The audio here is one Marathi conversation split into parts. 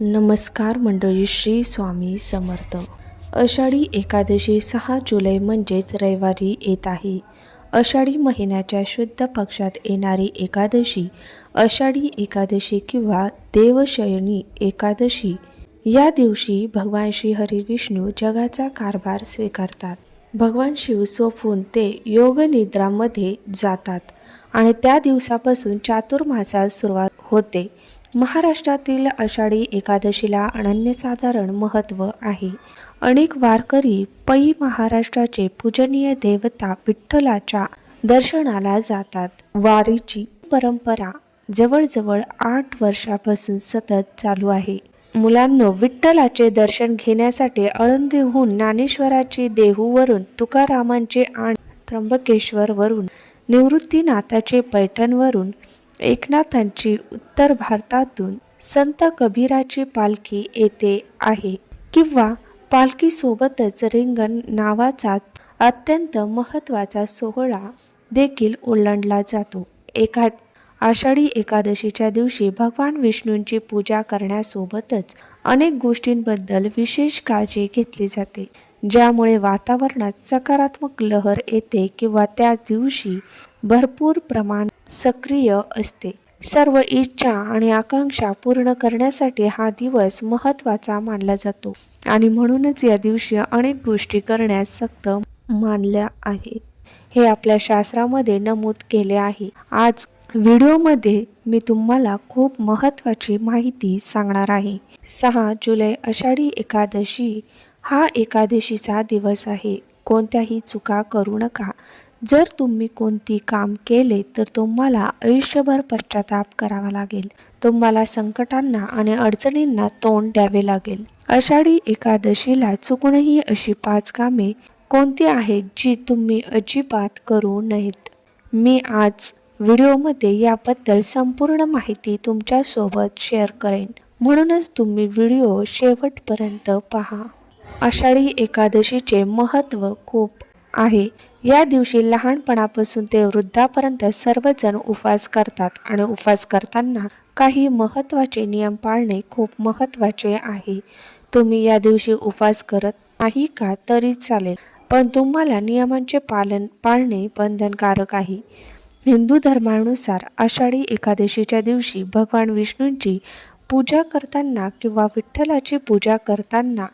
नमस्कार मंडळी श्री स्वामी समर्थ. आषाढी एकादशी सहा जुलै म्हणजेच रविवारी येत आहे. आषाढी महिन्याच्या शुद्ध पक्षात येणारी एकादशी आषाढी एकादशी किंवा देवशयनी एकादशी या दिवशी भगवान श्री हरी विष्णू जगाचा कारभार स्वीकारतात. भगवान शिव सोपून ते योगनिद्रामध्ये जातात आणि त्या दिवसापासून चातुर्मासास सुरुवात होते. महाराष्ट्रातील आषाढी एकादशीला अनन्यसाधारण महत्त्व आहे. अनेक वारकरी पै महाराष्ट्राचे पूजनीय देवता विठ्ठलाच्या दर्शनाला जातात. वारीची परंपरा जवळजवळ आठ वर्षापासून सतत चालू आहे. मुलांनो विठ्ठलाचे दर्शन घेण्यासाठी आळंदीहून ज्ञानेश्वराची देहूवरून तुकारामांचे आणि त्र्यंबकेश्वरवरून निवृत्तीनाथाचे पैठणवरून एकनाथांची उत्तर भारतातून संत कबीराची पालखी येते आहे किंवा पालखीसोबतच रिंगण नावाचा अत्यंत महत्त्वाचा सोहळा देखील ओलांडला जातो. एका आषाढी एकादशीच्या दिवशी भगवान विष्णूंची पूजा करण्यासोबतच अनेक गोष्टींबद्दल विशेष काळजी घेतली जाते ज्यामुळे वातावरणात सकारात्मक लहर येते किंवा त्या दिवशी भरपूर प्रमाण सक्रिय असते. सर्व इच्छा आणि आकांक्षा पूर्ण करण्यासाठी हा दिवस महत्त्वाचा मानला जातो आणि म्हणूनच या दिवशी अनेक गोष्टी करण्यास सक्त मानल्या आहे. हे आपल्या शास्त्रामध्ये नमूद केले आहे. आज व्हिडिओमध्ये मी तुम्हाला खूप महत्त्वाची माहिती सांगणार आहे. सहा जुलै आषाढी एकादशी हा एकादशीचा दिवस आहे. कोणत्याही चुका करू नका. जर तुम्ही कोणती काम केले तर तुम्हाला आयुष्यभर पश्चाताप करावा लागेल. तुम्हाला संकटांना आणि अडचणींना तोंड द्यावे लागेल. आषाढी एकादशीला चुकूनही अशी पाच कामे कोणती आहेत जी तुम्ही अजिबात करू नयेत? मी आज व्हिडिओमध्ये याबद्दल संपूर्ण माहिती तुमच्यासोबत शेअर करेन. म्हणूनच तुम्ही व्हिडिओ शेवटपर्यंत पहा. आषाढी एकादशीचे महत्त्व खूप आहे. या दिवशी लहानपणापासून ते वृद्धापर्यंत सर्वजण उपवास करतात आणि उपवास करताना काही महत्त्वाचे नियम पाळणे खूप महत्त्वाचे आहे. तुम्ही या दिवशी उपवास करत नाही का तरी चालेल पण तुम्हाला नियमांचे पालन पाळणे बंधनकारक आहे. हिंदू धर्मानुसार आषाढी एकादशीच्या दिवशी भगवान विष्णूंची पूजा करताना किंवा विठ्ठलाची पूजा करताना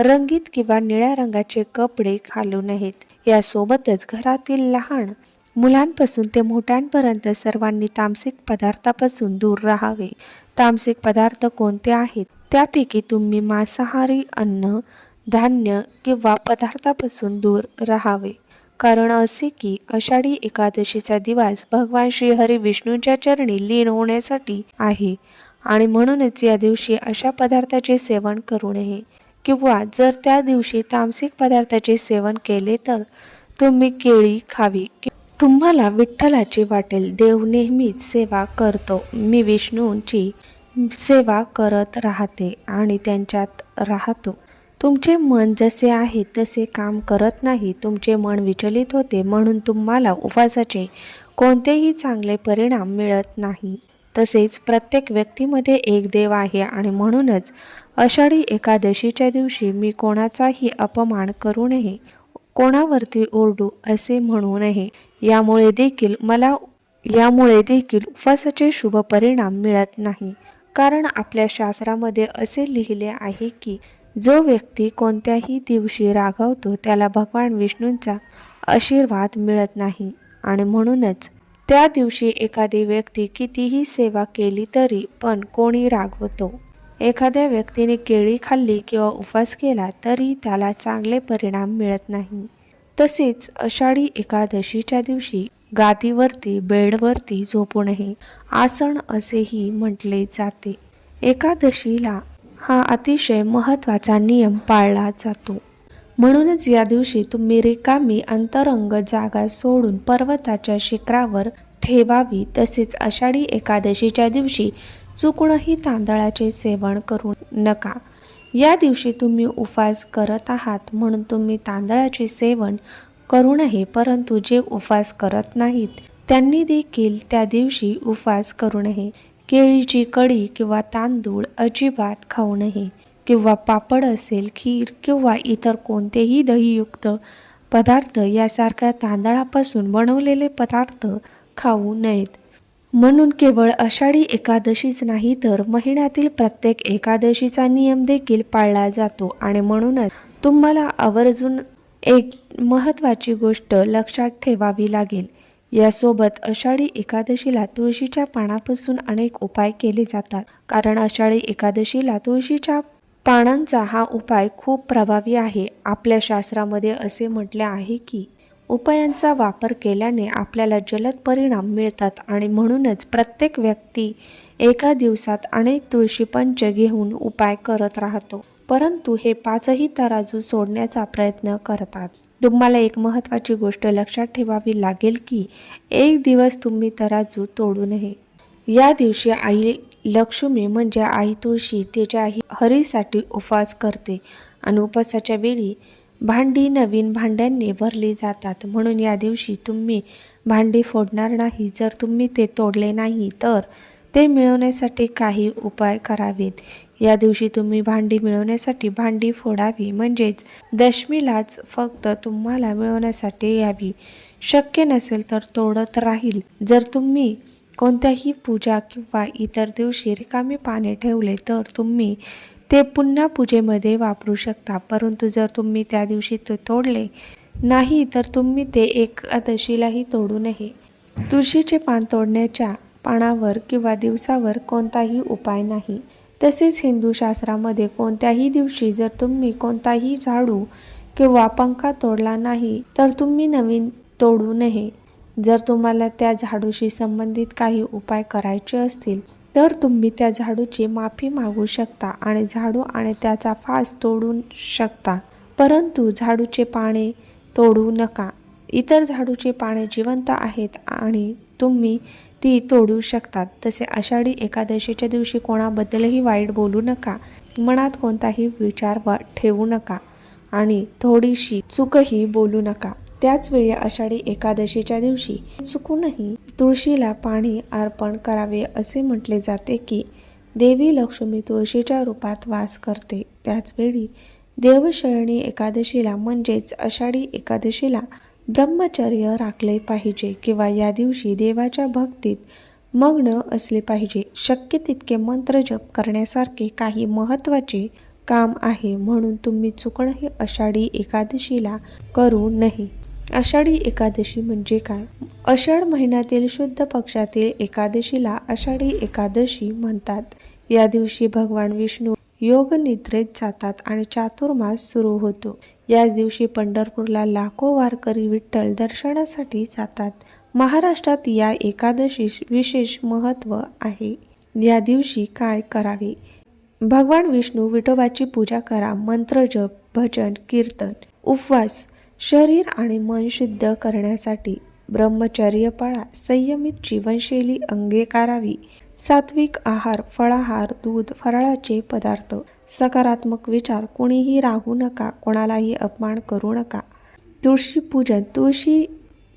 रंगीत किंवा निळ्या रंगाचे कपडे घालू नयेत. यासोबतच घरातील लहान मुलांपासून ते मोठ्यांपर्यंत सर्वांनी तामसिक पदार्थापासून दूर राहावे. तामसिक पदार्थ कोणते आहेत? त्यापैकी तुम्ही मांसाहारी अन्न धान्य किंवा पदार्थापासून दूर राहावे. कारण असे की आषाढी एकादशीचा दिवस भगवान श्रीहरी विष्णूंच्या चरणी लीन होण्यासाठी आहे. आणि म्हणूनच या दिवशी अशा पदार्थाचे सेवन करू नये. किंवा जर त्या दिवशी तामसिक पदार्थाचे सेवन केले तर तुम्ही केळी खावी. तुम्हाला विठ्ठलाची वाटेल. देव नेहमीच सेवा करतो. मी विष्णूंची सेवा करत राहते आणि त्यांच्यात राहतो. तुमचे मन जसे आहे तसे काम करत नाही. तुमचे मन विचलित होते म्हणून तुम्हाला उपवासाचे कोणतेही चांगले परिणाम मिळत नाही. तसेच प्रत्येक व्यक्तीमध्ये एक देव आहे आणि म्हणूनच आषाढी एकादशीच्या दिवशी मी कोणाचाही अपमान करू नये कोणावरती ओरडू असे म्हणू नये. यामुळे देखील मला यामुळे देखील उपवासाचे शुभ परिणाम मिळत नाही. कारण आपल्या शास्त्रामध्ये असे लिहिले आहे की जो व्यक्ती कोणत्याही दिवशी रागावतो त्याला भगवान विष्णूंचा आशीर्वाद मिळत नाही. आणि म्हणूनच त्या दिवशी एखादी व्यक्ती कितीही सेवा केली तरी पण कोणी रागवतो. एखाद्या व्यक्तीने केळी खाल्ली किंवा उपवास केला तरी त्याला चांगले परिणाम मिळत नाही. तसेच आषाढी एकादशीच्या दिवशी गादीवरती बेडवरती झोपू नये आसन असेही म्हटले जाते. एकादशीला हा अतिशय महत्त्वाचा नियम पाळला जातो. म्हणूनच या दिवशी तुम्ही रिकामी अंतरंग जागा सोडून पर्वताच्या शिखरावर ठेवावी तसेच आषाढी एकादशीच्या दिवशी चुकूनही तांदळाचे सेवन करू नका. या दिवशी तुम्ही उपवास करत आहात म्हणून तुम्ही तांदळाचे सेवन करू नये परंतु जे उपवास करत नाहीत त्यांनी देखील त्या दिवशी उपवास करू नये. केळीची कढी किंवा तांदूळ अजिबात खाऊ नये. किंवा पापड असेल खीर किंवा इतर कोणतेही दहीयुक्त पदार्थ यासारख्या तांदळापासून बनवलेले पदार्थ खाऊ नयेत. म्हणून केवळ आषाढी एकादशीच नाही तर महिन्यातील प्रत्येक एकादशीचा नियम देखील पाळला जातो आणि म्हणूनच तुम्हाला आवर्जून एक महत्त्वाची गोष्ट लक्षात ठेवावी लागेल. यासोबत आषाढी एकादशीला तुळशीच्या पानापासून अनेक उपाय केले जातात. कारण आषाढी एकादशीला तुळशीच्या पानांचा हा उपाय खूप प्रभावी आहे. आपल्या शास्त्रामध्ये असे म्हटले आहे की उपायांचा वापर केल्याने आपल्याला जलद परिणाम मिळतात आणि म्हणूनच प्रत्येक व्यक्ती एका दिवसात अनेक तुळशीपंच घेऊन उपाय करत राहतो. परंतु हे पाचही तराजू सोडण्याचा प्रयत्न करतात. तुम्हाला एक महत्त्वाची गोष्ट लक्षात ठेवावी लागेल की एक दिवस तुम्ही तराजू तोडू नये. या दिवशी आई लक्ष्मी म्हणजे आई तुळशी तिच्या हरीसाठी उपवास करते आणि उपवासाच्या वेळी भांडी नवीन भांड्यांनी भरली जातात. म्हणून या दिवशी तुम्ही भांडी फोडणार नाही. जर तुम्ही ते तोडले नाही तर ते मिळवण्यासाठी काही उपाय करावेत. या दिवशी तुम्ही भांडी मिळवण्यासाठी भांडी फोडावी. म्हणजेच दशमीलाच फक्त तुम्हाला मिळवण्यासाठी यावी. शक्य नसेल तर तोडत राहील. जर तुम्ही कोणत्याही पूजा किंवा इतर दिवशी रिकामी पाने ठेवले तर तुम्ही ते पुन्हा पूजेमध्ये वापरू शकता. परंतु जर तुम्ही त्या दिवशी ते तोडले नाही तर तुम्ही ते एकादशीलाही तोडू नये. तुळशीचे पान तोडण्याच्या पानावर किंवा दिवसावर कोणताही उपाय नाही. तसेच हिंदू शास्त्रामध्ये कोणत्याही दिवशी जर तुम्ही कोणताही झाडू किंवा पंखा तोडला नाही तर तुम्ही नवीन तोडू नये. जर तुम्हाला त्या झाडूशी संबंधित काही उपाय करायचे असतील तर तुम्ही त्या झाडूची माफी मागू शकता आणि झाडू आणि त्याचा फास तोडू शकता. परंतु झाडूचे पाने तोडू नका. इतर झाडूची पाने जिवंत आहेत आणि तुम्ही ती तोडू शकतात. तसे आषाढी एकादशीच्या दिवशी कोणाबद्दलही वाईट बोलू नका. मनात कोणताही विचार वा ठेवू नका. आणि थोडीशी चूकही बोलू नका. त्याचवेळी आषाढी एकादशीच्या दिवशी चुकूनही तुळशीला पाणी अर्पण करावे असे म्हटले जाते की देवी लक्ष्मी तुळशीच्या रूपात वास करते. त्याचवेळी देवशयणी एकादशीला म्हणजेच आषाढी एकादशीला ब्रह्मचर्य राखले पाहिजे किंवा या दिवशी देवाच्या भक्तीत मग्न असले पाहिजे. शक्य तितके मंत्र जप करण्यासारखे काही महत्त्वाचे काम आहे म्हणून तुम्ही चुकणंही आषाढी एकादशीला करू नये. आषाढी एकादशी म्हणजे काय? आषाढ महिन्यातील शुद्ध पक्षातील एकादशीला आषाढी एकादशी म्हणतात. या दिवशी भगवान विष्णू योग निद्रेत जातात आणि चातुर्मास सुरू होतो. याच दिवशी पंढरपूरला लाखो वारकरी विठ्ठल दर्शनासाठी जातात. महाराष्ट्रात या एकादशीस विशेष महत्त्व आहे. या दिवशी काय करावे? भगवान विष्णू विठोबाची पूजा करा मंत्र जप भजन कीर्तन उपवास शरीर आणि मन शुद्ध करण्यासाठी ब्रह्मचर्य पाळा संयमित जीवनशैली अंगीकारावी. सात्विक आहार फळाहार दूध फराळाचे पदार्थ. सकारात्मक विचार कोणीही राहू नका कोणालाही अपमान करू नका. तुळशी पूजन तुळशी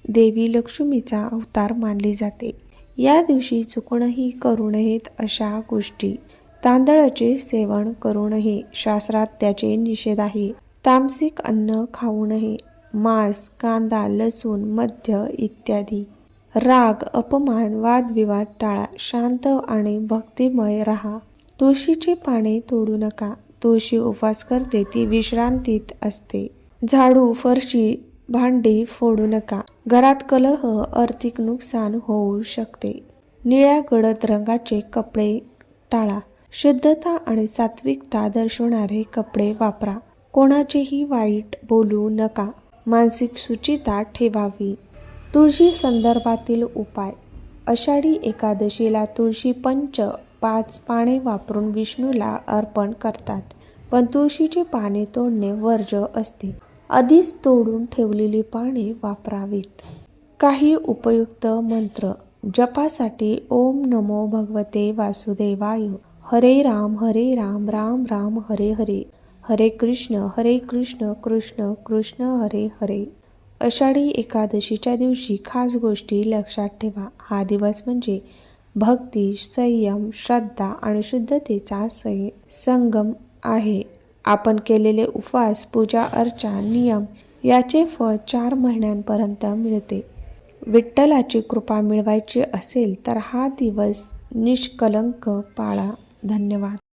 देवी लक्ष्मीचा अवतार मानली जाते. या दिवशी चुकूनही करू नयेत अशा गोष्टी. तांदळाचे सेवन करू नये शास्त्रात त्याचे निषेध आहे. तामसिक अन्न खाऊ नये मांस कांदा लसूण मध्य इत्यादी. राग अपमान वादविवाद टाळा. शांत आणि भक्तिमय राहा. तुळशीची पाने तोडू नका. तुळशी उपवास करते ती विश्रांतीत असते. झाडू फरशी भांडी फोडू नका. घरात कलह आर्थिक नुकसान होऊ शकते. निळ्या गडद रंगाचे कपडे टाळा. शुद्धता आणि सात्विकता दर्शवणारे कपडे वापरा. कोणाचेही वाईट बोलू नका. मानसिक सुचिता ठेवावी. तुळशी संदर्भातील उपाय. आषाढी एकादशीला तुळशी पंच पाच पाने वापरून विष्णूला अर्पण करतात पण तुळशीची पाने तोडणे वर्ज्य असते. आधीच तोडून ठेवलेली पाने वापरावीत. काही उपयुक्त मंत्र. जपासाठी ओम नमो भगवते वासुदेवाय. हरे राम हरे राम राम राम हरे हरे. हरे कृष्ण हरे कृष्ण कृष्ण कृष्ण हरे हरे. आषाढी एकादशीच्या दिवशी खास गोष्टी लक्षात ठेवा. हा दिवस म्हणजे भक्ती संयम श्रद्धा आणि शुद्धतेचा सय संगम आहे. आपण केलेले उपवास पूजा अर्चा नियम याचे फळ चार महिन्यांपर्यंत मिळते. विठ्ठलाची कृपा मिळवायची असेल तर हा दिवस निष्कलंक पाळा. धन्यवाद.